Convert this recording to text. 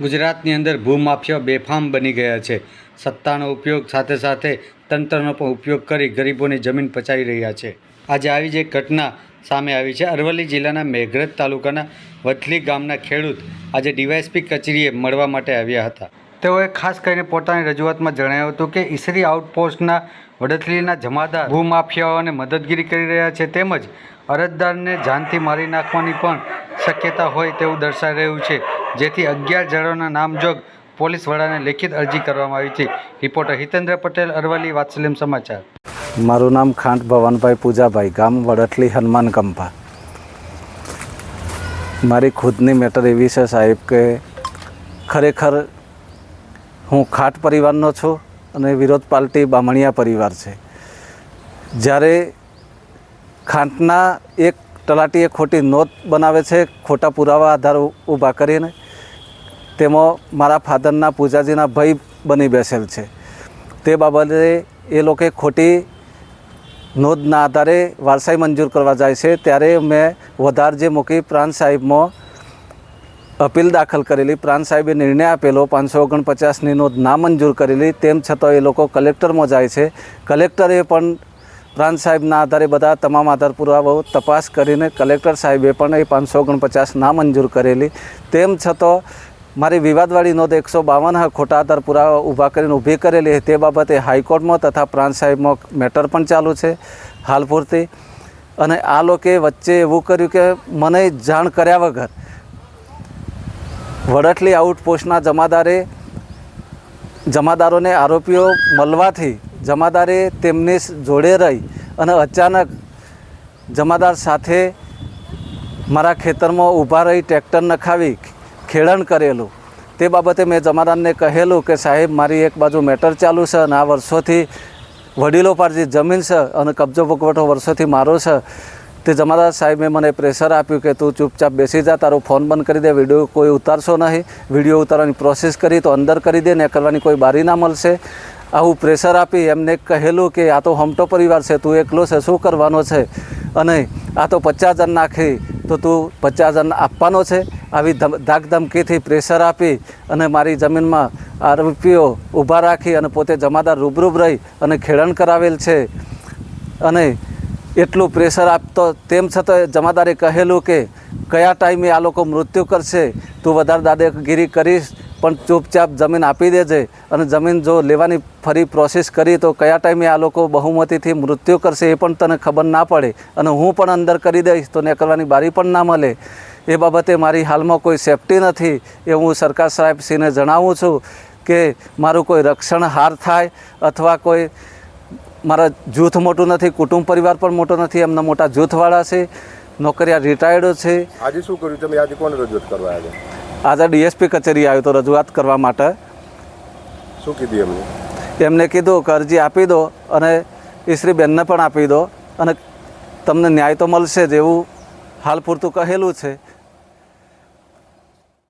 ગુજરાતની અંદર ભૂમાફિયા બેફામ બની ગયા છે. સત્તાનો ઉપયોગ સાથે સાથે તંત્રનો પણ ઉપયોગ કરી ગરીબોની જમીન પચાવી રહ્યા છે. આજે આવી જ એક ઘટના સામે આવી છે. અરવલ્લી જિલ્લાના મેઘરજ તાલુકાના વથલી ગામના ખેડૂત આજે ડીવાયએસપી કચેરીએ મળવા માટે આવ્યા હતા. તેઓએ ખાસ કરીને પોતાની રજૂઆતમાં જણાવ્યું હતું કે ઈસરી આઉટપોસ્ટના વડથલીના જમાદાર ભૂમાફિયાઓને મદદગીરી કરી રહ્યા છે તેમજ અરજદારને જાનથી મારી નાખવાની પણ શક્યતા હોય તેવું દર્શાઈ રહ્યું છે. જેથી અગિયાર જણોના નામજોગ પોલીસ વડાને લેખિત અરજી કરવામાં આવી છે. રિપોર્ટર હિતેન્દ્ર પટેલ, અરવલ્લી, વાત્સલ્યમ સમાચાર. મારું નામ ખાંટ ભવનભાઈ પૂજાભાઈ, ગામ વડટલી હનુમાન કંપા મારી ખુદની મેટર એવી છે સાહેબ કે ખરેખર હું ખાટ પરિવારનો છું અને વિરોધ પાર્ટી બામણિયા પરિવાર છે. જ્યારે ખાંટના એક તલાટીએ ખોટી નોંધ બનાવે છે, ખોટા પુરાવા આધાર ઊભા કરીને. તેમાં મારા ફાધરના પૂજાજીના ભય બની બેસેલ છે. તે બાબતે એ લોકોએ ખોટી નોંધના આધારે વારસાઈ મંજૂર કરવા જાય છે. ત્યારે મેં વધાર જે મૂકી પ્રાંત સાહેબમાં અપીલ દાખલ કરેલી, પ્રાંત સાહેબે નિર્ણય આપેલો, પાંચસો ઓગણપચાસની નોંધ ના મંજૂર કરેલી, તેમ છતાં એ લોકો કલેક્ટરમાં જાય છે. કલેક્ટરે પણ પ્રાંત સાહેબના આધારે બધા તમામ આધાર પુરાવાઓ તપાસ કરીને કલેક્ટર સાહેબે પણ એ પાંચસો ઓગણપચાસ ના મંજૂર કરેલી. તેમ છતાં મારી વિવાદવાળી નોંધ એકસો બાવન ખોટા આધાર પુરાવા ઊભા કરીને ઊભી કરેલી તે બાબતે હાઈકોર્ટમાં તથા પ્રાંત સાહેબમાં મેટર પણ ચાલુ છે હાલ પૂરતી. અને આ લોકોએ વચ્ચે એવું કર્યું કે મને જાણ કર્યા વગર વડટલી આઉટપોસ્ટના જમાદારે જમાદારોને આરોપીઓ મળવાથી જમાદારે તેમની જોડે રહી અને અચાનક જમાદાર સાથે મારા ખેતરમાં ઊભા રહી ટ્રેક્ટર નખાવી ખેડણ કરેલું. તે બાબતે મેં જમાદારને કહેલું કે, સાહેબ, મારી એક બાજુ મેટર ચાલુ છે અને આ વર્ષોથી વડીલો પર જે જમીન છે અને કબજો ભોગવટો વર્ષોથી મારો છે. તે જમાદાર સાહેબે મને પ્રેશર આપ્યું કે, તું ચૂપચાપ બેસી જા, તારો ફોન બંધ કરી દે, વીડિયો કોઈ ઉતારશો નહીં. વીડિયો ઉતારવાની પ્રોસેસ કરી, તો અંદર કરી દે ને કરવાની કોઈ બારી ના મળશે. આવું પ્રેશર આપી એમને કહેલું કે આ તો હમટો પરિવાર છે, તું એકલો છે, શું કરવાનો છે? અને આ તો પચાસ જણ નાખી તો તું પચાસ જણ આપવાનો છે? આવી ધમ- ધાક ધમકીથી પ્રેશર આપી અને મારી જમીનમાં આરોપીઓ ઊભા રાખી અને પોતે જમાદાર રૂબરૂબ રહી અને ખેડણ કરાવેલ છે. અને એટલું પ્રેશર આપતો, તેમ છતાં જમાદારે કહેલું કે, કયા ટાઈમે આ લોકો મૃત્યુ કરશે? તું વધારે દાદાગીરી કરીશ પણ ચૂપચાપ જમીન આપી દેજે અને જમીન જો લેવાની ફરી પ્રોસેસ કરી તો કયા ટાઈમે આ લોકો બહુમતીથી મૃત્યુ કરશે એ પણ તને ખબર ના પડે. અને હું પણ અંદર કરી દઈશ તો કરવાની બારી પણ ના મળે. એ બાબતે મારી હાલમાં કોઈ સેફટી નથી એ હું સરકાર સાહેબશ્રીને જણાવું છું કે મારું કોઈ રક્ષણ હાર થાય અથવા કોઈ મારા જૂથ મોટું નથી, કુટુંબ પરિવાર પણ મોટો નથી, એમના મોટા જૂથવાળા છે, નોકરિયા રિટાયર્ડ છે. આજે શું કર્યું? તમે આજે કોને રજૂઆત કરવા આવ્યા? આજે ડીએસપી કચેરી આવ્યો તો રજૂઆત કરવા માટે શું કીધી એમને એમને કીધું કે અરજી આપી દો અને ઈશ્રીબેનને પણ આપી દો અને તમને ન્યાય તો મળશે જ એવું હાલ પૂરતું કહેલું છે.